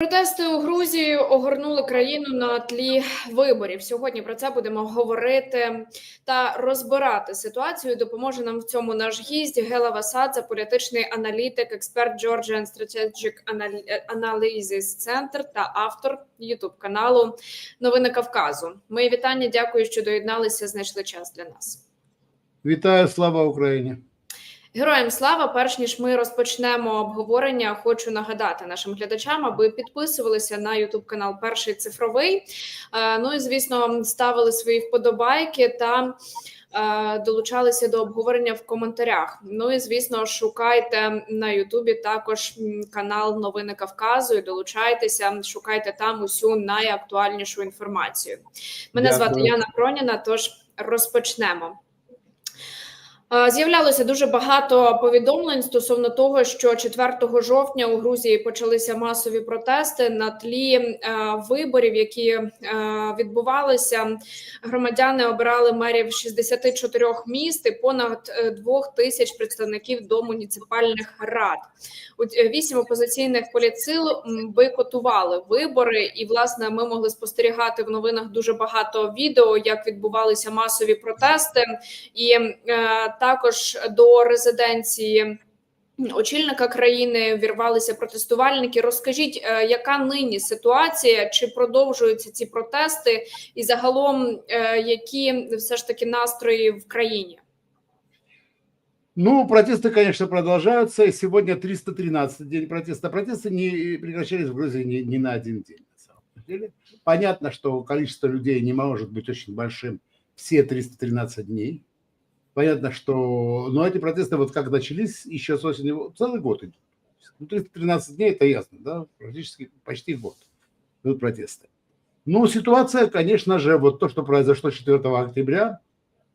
Протести у Грузії огорнули країну на тлі виборів. Сьогодні про це будемо говорити та розбирати ситуацію. Допоможе нам в цьому наш гість Гела Васадзе, політичний аналітик, експерт Georgian Strategic Analysis Center та автор Ютуб каналу Новини Кавказу. Мої вітання. Дякую, що доєдналися. Знайшли час для нас. Вітаю, слава Україні! Героям слава, перш ніж ми розпочнемо обговорення, хочу нагадати нашим глядачам, аби підписувалися на Ютуб канал Перший цифровий. Е, Ну і звісно, ставили свої вподобайки та е, долучалися до обговорення в коментарях. Ну і звісно, шукайте на Ютубі також канал Новини Кавказу. і Долучайтеся, шукайте там усю найактуальнішу інформацію. Мене Дякую. звати Яна Проніна. Тож розпочнемо. Е, З'являлося дуже багато повідомлень стосовно того, що 4 жовтня у Грузії почалися масові протести на тлі е, виборів, які е, відбувалися. Громадяни обирали мерів 64 міст і понад е, 2 тисяч представників до муніципальних рад. Е, Вісім опозиційних політсил бойкотували вибори, і власне ми могли спостерігати в новинах дуже багато відео, як відбувалися масові протести, і е, також до резиденції. Очільника країни вірвалися протестувальники. Розкажіть, е, яка нині ситуація? Чи продовжуються ці протести, і загалом е, які все ж таки настрої в країні? Ну, протесты, конечно, продолжаются. И сегодня 313 день протеста. Протесты не прекращались в Грузии ни, ни на один день. На самом деле. Понятно, что количество людей не может быть очень большим все 313 дней. Понятно, что... Но эти протесты вот как начались еще с осени, целый год идут. Ну, 313 дней, это ясно, да? Практически почти год идут протесты. Ну, ситуация, конечно же, вот то, что произошло 4 октября,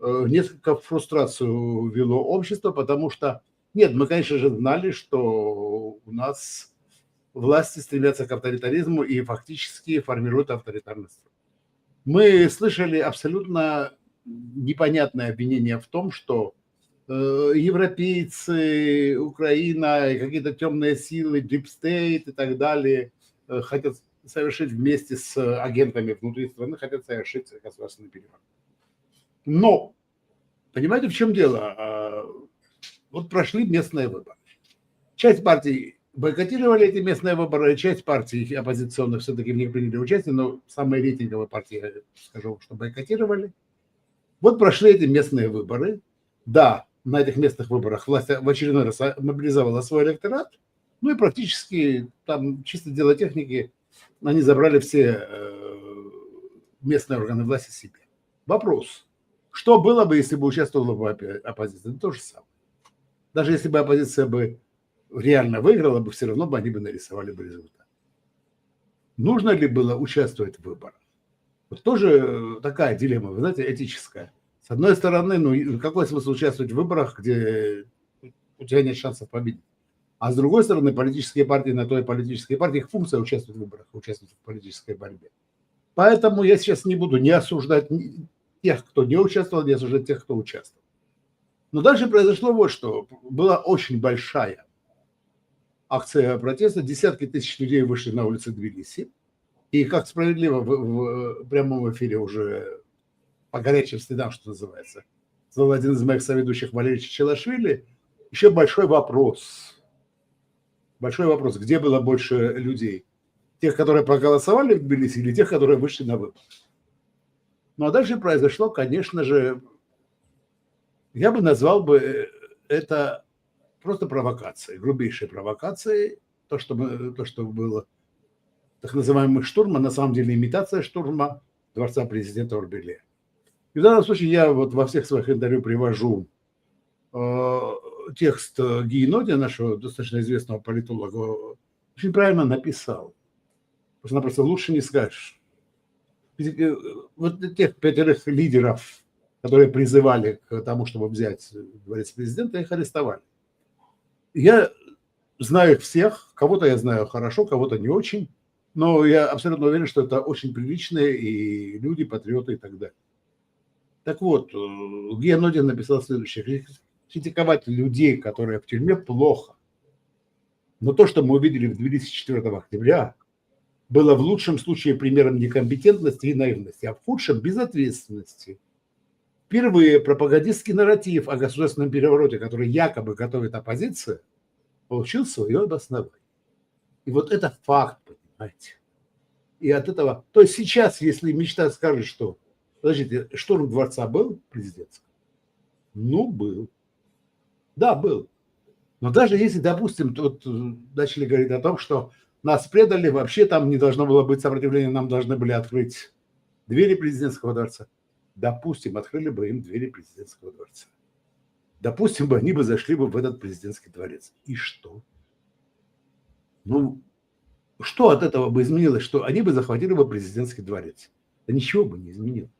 э, несколько фрустрацию ввело общество, потому что, нет, мы, конечно же, знали, что у нас власти стремятся к авторитаризму и фактически формируют авторитарный строй. Мы слышали абсолютно непонятное обвинение в том, что э, европейцы, Украина, какие-то темные силы, дипстейт и так далее э, хотят совершить вместе с агентами внутри страны, хотят совершить государственный переворот. Но, понимаете, в чем дело? А, Вот прошли местные выборы. Часть партий бойкотировали эти местные выборы, часть партий оппозиционных все-таки в них приняли участие, но самые рейтинговые партии, скажу, что бойкотировали. Вот прошли эти местные выборы. Да, на этих местных выборах власть в очередной раз мобилизовала свой электорат, ну и практически там чисто дело техники, они забрали все э, местные органы власти себе. Вопрос, что было бы, если бы участвовала бы оппо- оппозиция? Ну, то же самое. Даже если бы оппозиция бы реально выиграла бы, все равно бы они бы нарисовали бы результат. Нужно ли было участвовать в выборах? Вот тоже э, такая дилемма, вы знаете, этическая. С одной стороны, ну какой смысл участвовать в выборах, где у тебя нет шансов победить? А с другой стороны, политические партии на то и политические партии, их функция участвовать в выборах, участвовать в политической борьбе. Поэтому я сейчас не буду не осуждать тех, кто не участвовал, не осуждать тех, кто участвовал. Но дальше произошло вот что. Была очень большая акция протеста. Десятки тысяч людей вышли на улицы Тбилиси. И как справедливо в, в прямом эфире уже по горячим следам, что называется, сказал один из моих соведущих Валерий Челашвили, еще большой вопрос. Большой вопрос, где было больше людей? Тех, которые проголосовали в Тбилиси или тех, которые вышли на выборы? Ну а дальше произошло, конечно же, я бы назвал бы э, это просто провокацией, грубейшей провокацией. То, что, то, что было так называемый штурм, а на самом деле имитация штурма дворца президента Орбеле. И в данном случае я вот во всех своих интервью привожу э, текст Гиеноди, нашего достаточно известного политолога, очень правильно написал. Просто-напросто лучше не скажешь. Э, Вот тех пятерых лидеров, которые призывали к тому, чтобы взять дворец президента, их арестовали. Я знаю их всех, кого-то я знаю хорошо, кого-то не очень, но я абсолютно уверен, что это очень приличные и люди, патриоты и так далее. Так вот, э, Гея написал следующее. Критиковать людей, которые в тюрьме, плохо. Но то, что мы увидели в 2004 октября, было в лучшем случае примером некомпетентности и наивности, а в худшем – безответственности. Впервые пропагандистский нарратив о государственном перевороте, который якобы готовит оппозиция, получил свое обоснование. И вот это факт, понимаете. И от этого... То есть сейчас, если мечта скажет, что... Подождите, штурм дворца был президентским? Ну, был. Да, был. Но даже если, допустим, тут э, начали говорить о том, что нас предали, вообще там не должно было быть сопротивления, нам должны были открыть двери президентского дворца. Допустим, открыли бы им двери президентского дворца. Допустим, бы они бы зашли бы в этот президентский дворец. И что? Ну, что от этого бы изменилось? Что они бы захватили бы президентский дворец? Да ничего бы не изменилось.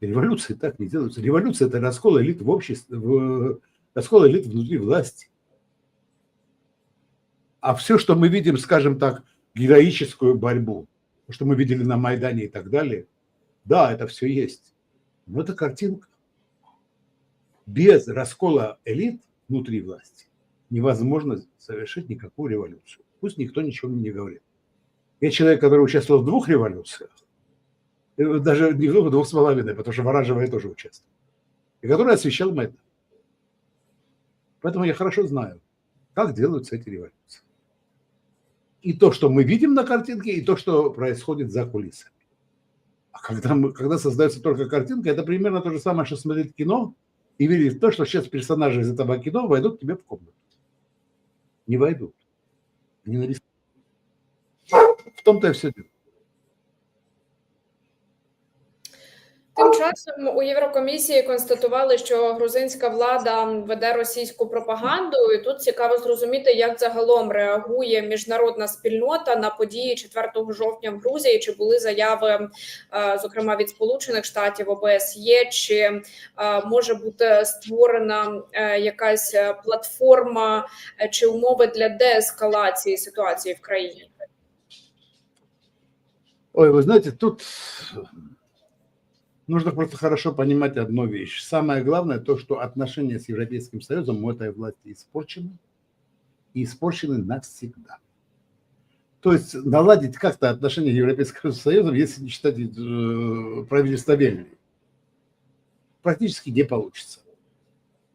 Революции так не делаются. Революция – это раскол элит в обществе, в, раскол элит внутри власти. А все, что мы видим, скажем так, героическую борьбу, что мы видели на Майдане и так далее, да, это все есть. Но это картинка. Без раскола элит внутри власти невозможно совершить никакую революцию. Пусть никто ничего мне не говорит. Я человек, который участвовал в двух революциях, э, даже не в двух, а двух с половиной, потому что в оранжевой тоже участвовал, и который освещал Майдан. Поэтому я хорошо знаю, как делаются эти революции и то, что мы видим на картинке, и то, что происходит за кулисами. А когда, мы, когда создается только картинка, это примерно то же самое, что смотреть кино и верить в то, что сейчас персонажи из этого кино войдут к тебе в комнату. Не войдут. Не нарисуют. В том-то и все дело. Тим часом у Єврокомісії констатували, що грузинська влада веде російську пропаганду, і тут цікаво зрозуміти, як загалом реагує міжнародна спільнота на події 4 жовтня в Грузії. Чи були заяви, е, зокрема від Сполучених Штатів ОБСЄ, чи е, може бути створена е, якась платформа чи умови для деескалації ситуації в країні? Ой, вы знаете, тут нужно просто хорошо понимать одну вещь. Самое главное то, что отношения с Европейским Союзом у этой власти испорчены, и испорчены навсегда. То есть наладить как-то отношения с Европейским Союзом, если не считать э, правительство Венгрии, практически не получится.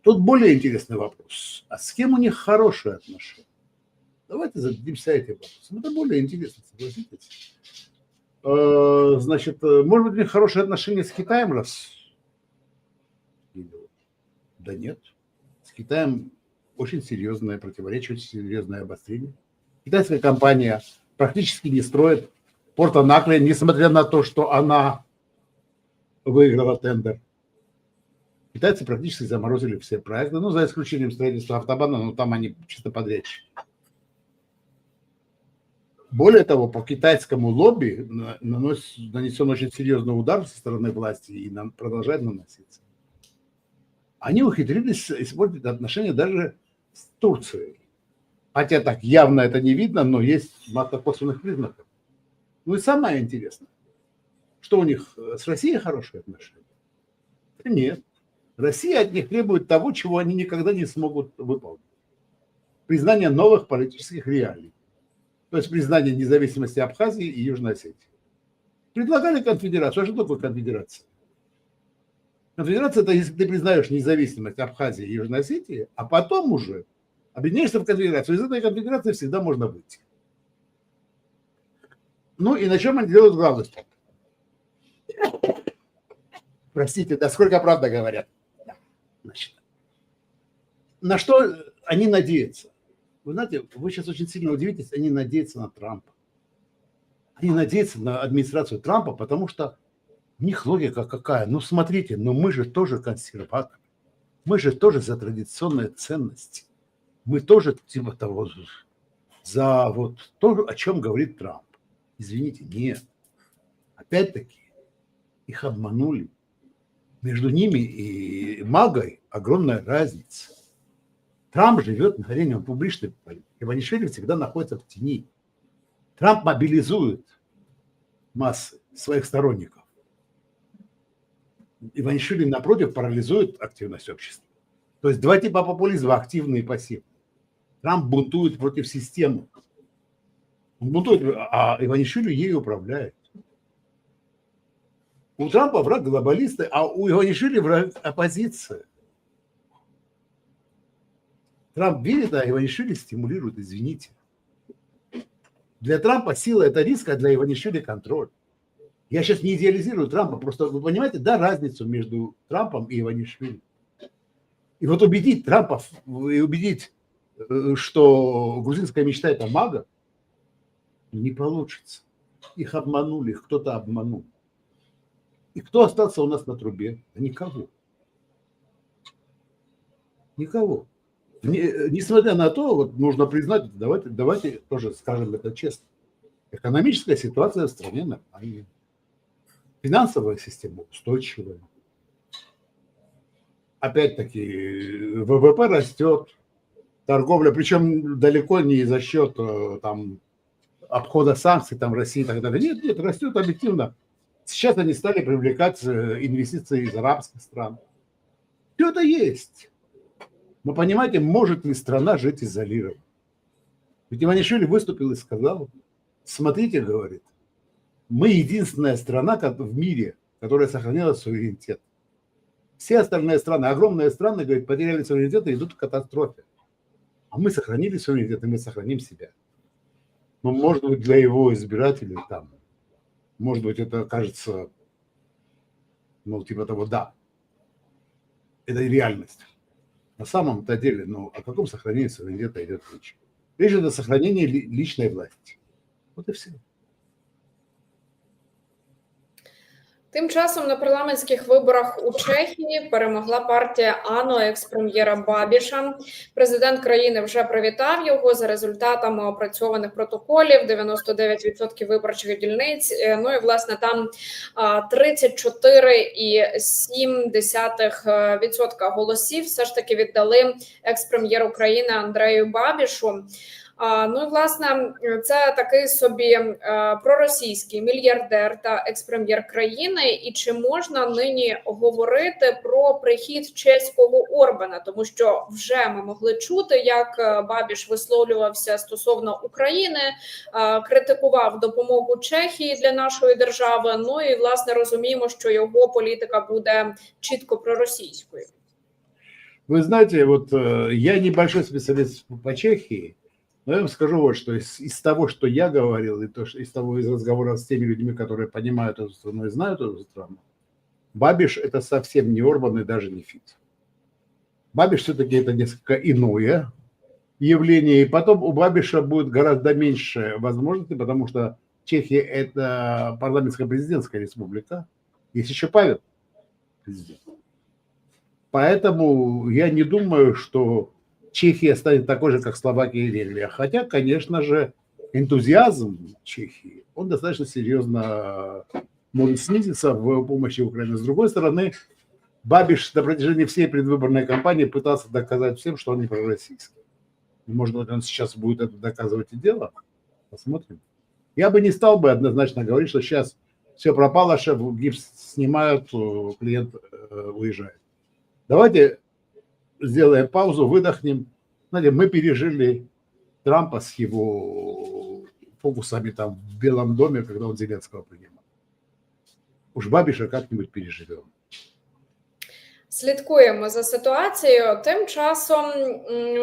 Тут более интересный вопрос. А с кем у них хорошие отношения? Давайте зададимся этим вопросом. Это более интересно, согласитесь. Э, значит, э, может быть, у них хорошие отношения с Китаем раз? Да нет. С Китаем очень серьезное противоречие, очень серьезное обострение. Китайская компания практически не строит порта Накле, несмотря на то, что она выиграла тендер. Китайцы практически заморозили все проекты, ну, за исключением строительства автобана, но там они чисто подрядчики. Более того, по китайскому лобби нанос, нанесен очень серьезный удар со стороны власти и нам продолжает наноситься. Они ухитрились испортить отношения даже с Турцией. Хотя так явно это не видно, но есть масса косвенных признаков. Ну и самое интересное, что у них с Россией хорошие отношения? Нет. Россия от них требует того, чего они никогда не смогут выполнить. Признание новых политических реалий то есть признание независимости Абхазии и Южной Осетии. Предлагали конфедерацию. А что такое конфедерация? Конфедерация – это если ты признаешь независимость Абхазии и Южной Осетии, а потом уже объединяешься в конфедерацию. Из этой конфедерации всегда можно выйти. Ну и на чем они делают главный? Простите, да сколько правда говорят? Значит, на что они надеются? Вы знаете, вы сейчас очень сильно удивитесь, они надеются на Трампа. Они надеются на администрацию Трампа, потому что у них логика какая. Ну, смотрите, но мы же тоже консерваторы. Мы же тоже за традиционные ценности. Мы тоже типа того, за вот то, о чем говорит Трамп. Извините, нет. Опять-таки, их обманули. Между ними и Магой огромная разница. Трамп живет на арене, он публичный Иванишвили всегда находится в тени. Трамп мобилизует массы своих сторонников. Иванишвили, напротив, парализует активность общества. То есть два типа популизма, активный и пассивный. Трамп бунтует против системы. То, есть, а Иванишвили ею управляет. У Трампа враг глобалисты, а у Иванишвили враг оппозиция. Трамп верит, а Иванишвили стимулирует, извините. Для Трампа сила – это риск, а для Иванишвили – контроль. Я сейчас не идеализирую Трампа, просто вы понимаете, да, разницу между Трампом и Иванишвили. И вот убедить Трампа и убедить, э, что грузинская мечта – это мага, не получится. Их обманули, их кто-то обманул. И кто остался у нас на трубе? Никого. Никого. Не, несмотря на то, вот нужно признать, давайте, давайте тоже скажем это честно. Экономическая ситуация в стране нормальная. Финансовая система устойчивая. Опять-таки, ВВП растет, торговля, причем далеко не за счет э, там, обхода санкций там, России и так далее. Нет, нет, растет объективно. Сейчас они стали привлекать э, инвестиции из арабских стран. Все это есть. Но понимаете, может ли страна жить изолированно? Ведь Иванишвили выступил и сказал, смотрите, говорит, мы единственная страна в мире, которая сохранила суверенитет. Все остальные страны, огромные страны, говорит, потеряли суверенитет и идут к катастрофе. А мы сохранили суверенитет, и мы сохраним себя. Но, может быть, для его избирателей там, может быть, это кажется, ну, типа того, да, это реальность. На самом-то деле, ну, о каком сохранении суверенитета идет речь? Речь идет о сохранении личной власти. Вот и все. Тим часом на парламентських виборах у Чехії перемогла партія АНО екс-прем'єра Бабіша. Президент країни вже привітав його за результатами опрацьованих протоколів. 99% виборчих дільниць. Е, Ну і власне там 34,7% голосів все ж таки віддали екс-прем'єр України Андрею Бабішу. Ну і власне це такий собі проросійський мільярдер та експрем'єр країни. І чи можна нині говорити про прихід чеського Орбана? Тому що вже ми могли чути, як Бабіш висловлювався стосовно України, критикував допомогу Чехії для нашої держави. Ну і власне розуміємо, що його політика буде чітко проросійською. Вы знаете, вот э, я небольшой специалист по Чехии, Но я вам скажу вот, что из, из того, что я говорил, и то, что из того из разговора с теми людьми, которые понимают эту страну и знают эту страну, Бабиш это совсем не Орбан и даже не Фиц. Бабиш все-таки это несколько иное явление, и потом у Бабиша будет гораздо меньше возможностей, потому что Чехия это парламентская президентская республика, есть еще Павел президент. Поэтому я не думаю, что Чехия станет такой же, как Словакия и Венгрия. Хотя, конечно же, энтузиазм Чехии, он достаточно серьезно может снизиться в помощи Украине. С другой стороны, Бабиш на протяжении всей предвыборной кампании пытался доказать всем, что он не пророссийский. Может быть, он сейчас будет это доказывать и дело. Посмотрим. Я бы не стал бы однозначно говорить, что сейчас все пропало, шеф гипс снимают, клиент э, уезжает. Давайте сделаем паузу, выдохнем. Знаете, мы пережили Трампа с его фокусами там в Белом доме, когда он Зеленского принимал. Уж Бабіша как-нибудь переживем. Слідкуємо за ситуацією. Тим часом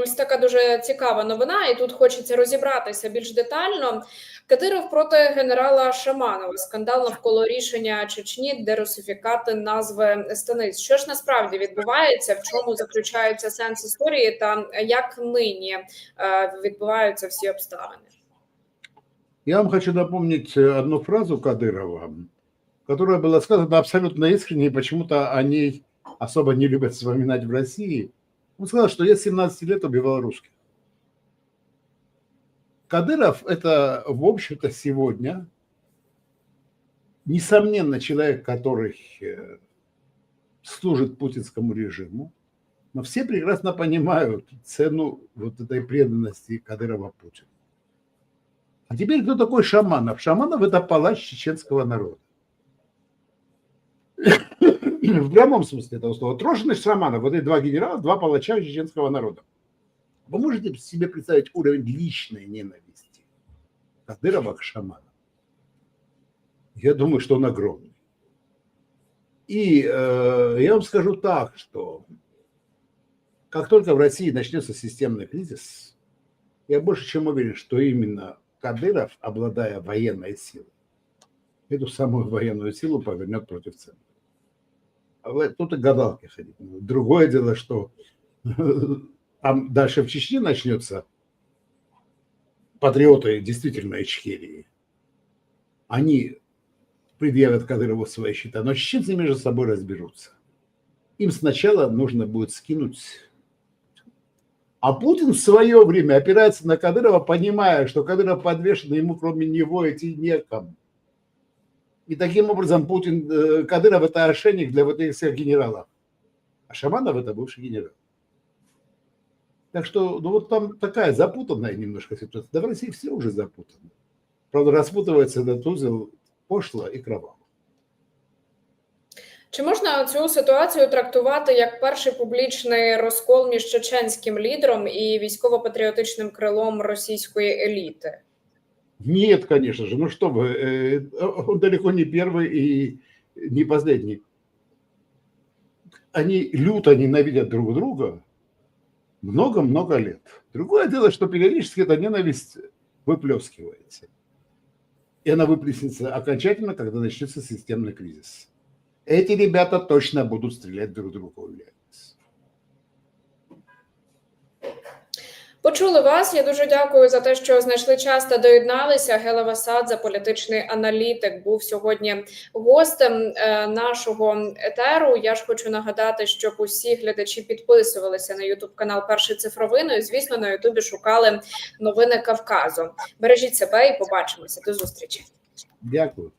ось така дуже цікава новина, і тут хочеться розібратися більш детально. Кадиров проти генерала Шаманова. Скандал навколо рішення Чечні дерусифікати назви станиць. Що ж насправді відбувається? В чому заключається сенс історії, та як нині відбуваються всі обставини? Я вам хочу напомнить одну фразу Кадырова, которая была сказана абсолютно искренне, и почему-то о особо не любят вспоминать в России. Он сказал, что я 17 лет убивал русских. Кадыров – это, в общем-то, сегодня, несомненно, человек, который э, служит путинскому режиму, но все прекрасно понимают цену вот этой преданности Кадырова Путину. А теперь кто такой Шаманов? Шаманов – это палач чеченского народа. В прямом смысле этого слова. Трошин Шаманов – вот эти два генерала, два палача чеченского народа. Вы можете себе представить уровень личной ненависти Кадырова к шаманам, я думаю, что он огромный. И э, я вам скажу так, что как только в России начнется системный кризис, я больше чем уверен, что именно Кадыров, обладая военной силой, эту самую военную силу повернет против центра. А Тут и гадалки ходить. Другое дело, что там дальше в Чечне начнется патриоты действительно Ичкерии. Они предъявят Кадырову свои счета, но чеченцы между собой разберутся. Им сначала нужно будет скинуть а Путин в свое время опирается на Кадырова, понимая, что Кадыров подвешен, ему кроме него идти некому. И таким образом Путин, э, Кадыров это ошейник для вот этих всех генералов. А Шаманов это бывший генерал. Так что, ну вот там такая запутанная немножко ситуация. Да в России все уже запутано. Правда, распутывается этот узел пошло і кроваво. Чи можна цю ситуацію трактувати як перший публічний розкол між чеченським лідером і військово-патріотичним крилом російської еліти? Нет, конечно же. Ну что вы, э, он далеко не первый и не последний. Они люто ненавидят друг друга много-много лет. Другое дело, что периодически эта ненависть выплескивается. И она выплеснется окончательно, когда начнется системный кризис. Эти ребята точно будут стрелять друг друга в Почули вас. Я дуже дякую за те, що знайшли час та доєдналися. Гела Васадзе, політичний аналітик, був сьогодні гостем е, нашого етеру. Я ж хочу нагадати, щоб усі глядачі підписувалися на Ютуб канал Перший цифровий. Ну звісно, на Ютубі шукали новини Кавказу. Бережіть себе і побачимося. До зустрічі. Дякую.